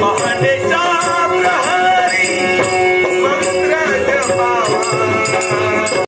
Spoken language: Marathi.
महानेशा प्रहरी मंत्र जपावा